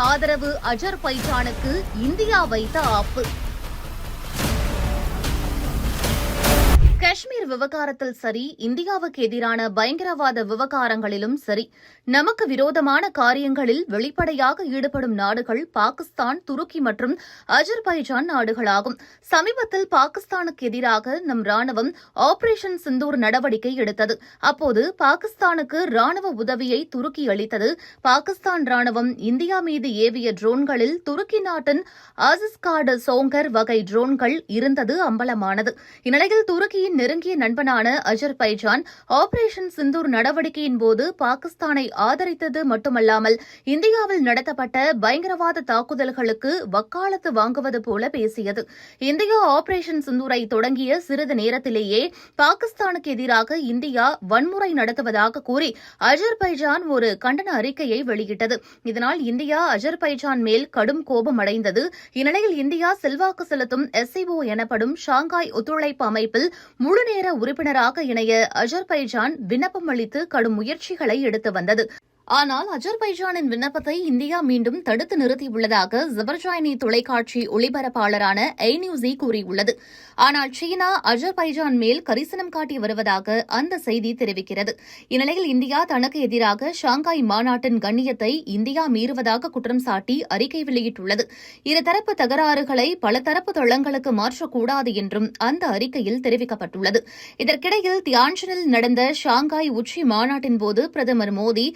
ஆதரவு அஜர்பைஜானுக்கு இந்தியா வைத்த ஆப்பு. காஷ்மீர் விவகாரத்தில் சரி இந்தியாவுக்கு எதிரான பயங்கரவாத விவகாரங்களிலும் சரி. நமக்கு விரோதமான காரியங்களில் வெளிப்படையாக ஈடுபடும் நாடுகள் பாகிஸ்தான் துருக்கி மற்றும் அஜர்பைஜான் நாடுகளாகும். சமீபத்தில் பாகிஸ்தானுக்கு எதிராக நம் ராணுவம் ஆபரேஷன் சிந்தூர் நடவடிக்கை எடுத்தது. அப்போது பாகிஸ்தானுக்கு ராணுவ உதவியை துருக்கி அளித்தது. பாகிஸ்தான் ராணுவம் இந்தியா மீது ஏவிய ட்ரோன்களில் துருக்கி நாட்டின் ஆசிஸ்கார்டு சோங்கர் வகை ட்ரோன்கள் இருந்தது அம்பலமானது. இந்நிலையில் துருக்கியின் நெருங்கிய நண்பனான அஜர் பைஜான் ஆபரேஷன் சிந்தூர் நடவடிக்கையின் போது பாகிஸ்தானை ஆதரித்தது மட்டுமல்லாமல் இந்தியாவில் நடத்தப்பட்ட பயங்கரவாத தாக்குதல்களுக்கு வக்காலத்து வாங்குவது போல பேசியது. இந்தியா ஆபரேஷன் சிந்தூரை தொடங்கிய சிறிது நேரத்திலேயே பாகிஸ்தானுக்கு எதிராக இந்தியா வன்முறை நடத்துவதாக கூறி அஜர் பைஜான் ஒரு கண்டன அறிக்கையை வெளியிட்டது. இதனால் இந்தியா அஜர் பைஜான் மேல் கடும் கோபம் அடைந்தது இந்நிலையில் இந்தியா செல்வாக்கு செலுத்தும் எஸ்சிஓ எனப்படும் ஷாங்காய் ஒத்துழைப்பு அமைப்பில் முழு முழுநேர உறுப்பினராக இணைய அஜர்பைஜான் விண்ணப்பம் அளித்து கடும் முயற்சிகளை எடுத்து வந்தது. ஆனால் அஜர்பைஜானின் விண்ணப்பத்தை இந்தியா மீண்டும் தடுத்து நிறுத்தியுள்ளதாக ஜபர்ஜாயினி தொலைக்காட்சி ஒளிபரப்பாளரான ஐ நியூஸி கூறியுள்ளது. ஆனால் சீனா அஜர்பைஜான் மேல் கரிசனம் காட்டி வருவதாக அந்த செய்தி தெரிவிக்கிறது. இந்நிலையில் இந்தியா தனக்கு எதிராக ஷாங்காய் மாநாட்டின் கண்ணியத்தை இந்தியா மீறுவதாக குற்றம் சாட்டி அறிக்கை வெளியிட்டுள்ளது. இருதரப்பு தகராறுகளை பல தரப்பு தளங்களுக்கு மாற்றக்கூடாது என்றும் அந்த அறிக்கையில் தெரிவிக்கப்பட்டுள்ளது. இதற்கிடையில் தியான்ஷனில் நடந்த ஷாங்காய் உச்சி மாநாட்டின்போது பிரதமர் மோடி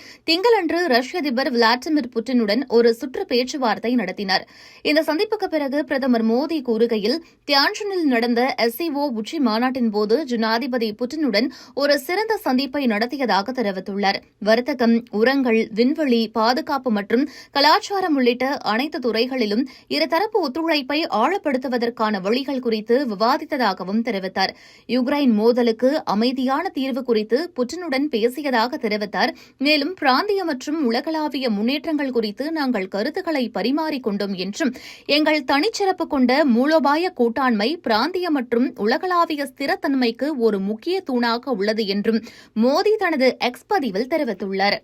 திங்களன்று ரஷ்ய அதிபர் விளாடிமிர் புட்டினுடன் ஒரு சுற்று பேச்சுவார்த்தை நடத்தினர். இந்த சந்திப்புக்கு பிறகு பிரதமர் மோடி கூறுகையில் தியான்ஷனில் நடந்த எஸ்சிஓ உச்சி மாநாட்டின்போது ஜனாதிபதி புட்டினுடன் ஒரு சிறந்த சந்திப்பை நடத்தியதாக தெரிவித்துள்ளார். வர்த்தகம் உரங்கள் விண்வெளி பாதுகாப்பு மற்றும் கலாச்சாரம் உள்ளிட்ட அனைத்து துறைகளிலும் இருதரப்பு ஒத்துழைப்பை ஆழப்படுத்துவதற்கான வழிகள் குறித்து விவாதித்ததாகவும் தெரிவித்தார். யுக்ரைன் மோதலுக்கு அமைதியான தீர்வு குறித்து புட்டினுடன் பேசியதாக தெரிவித்தார். மேலும் பிராந்திய மற்றும் உலகளாவிய முன்னேற்றங்கள் குறித்து நாங்கள் கருத்துக்களை பரிமாறிக்கொண்டோம் என்றும் எங்கள் தனிச்சிறப்பு கொண்ட மூலோபாய கூட்டாண்மை பிராந்திய மற்றும் உலகளாவிய ஸ்திரத்தன்மைக்கு ஒரு முக்கிய தூணாக உள்ளது என்றும் மோடி தனது எக்ஸ் பதிவில் தெரிவித்துள்ளார்.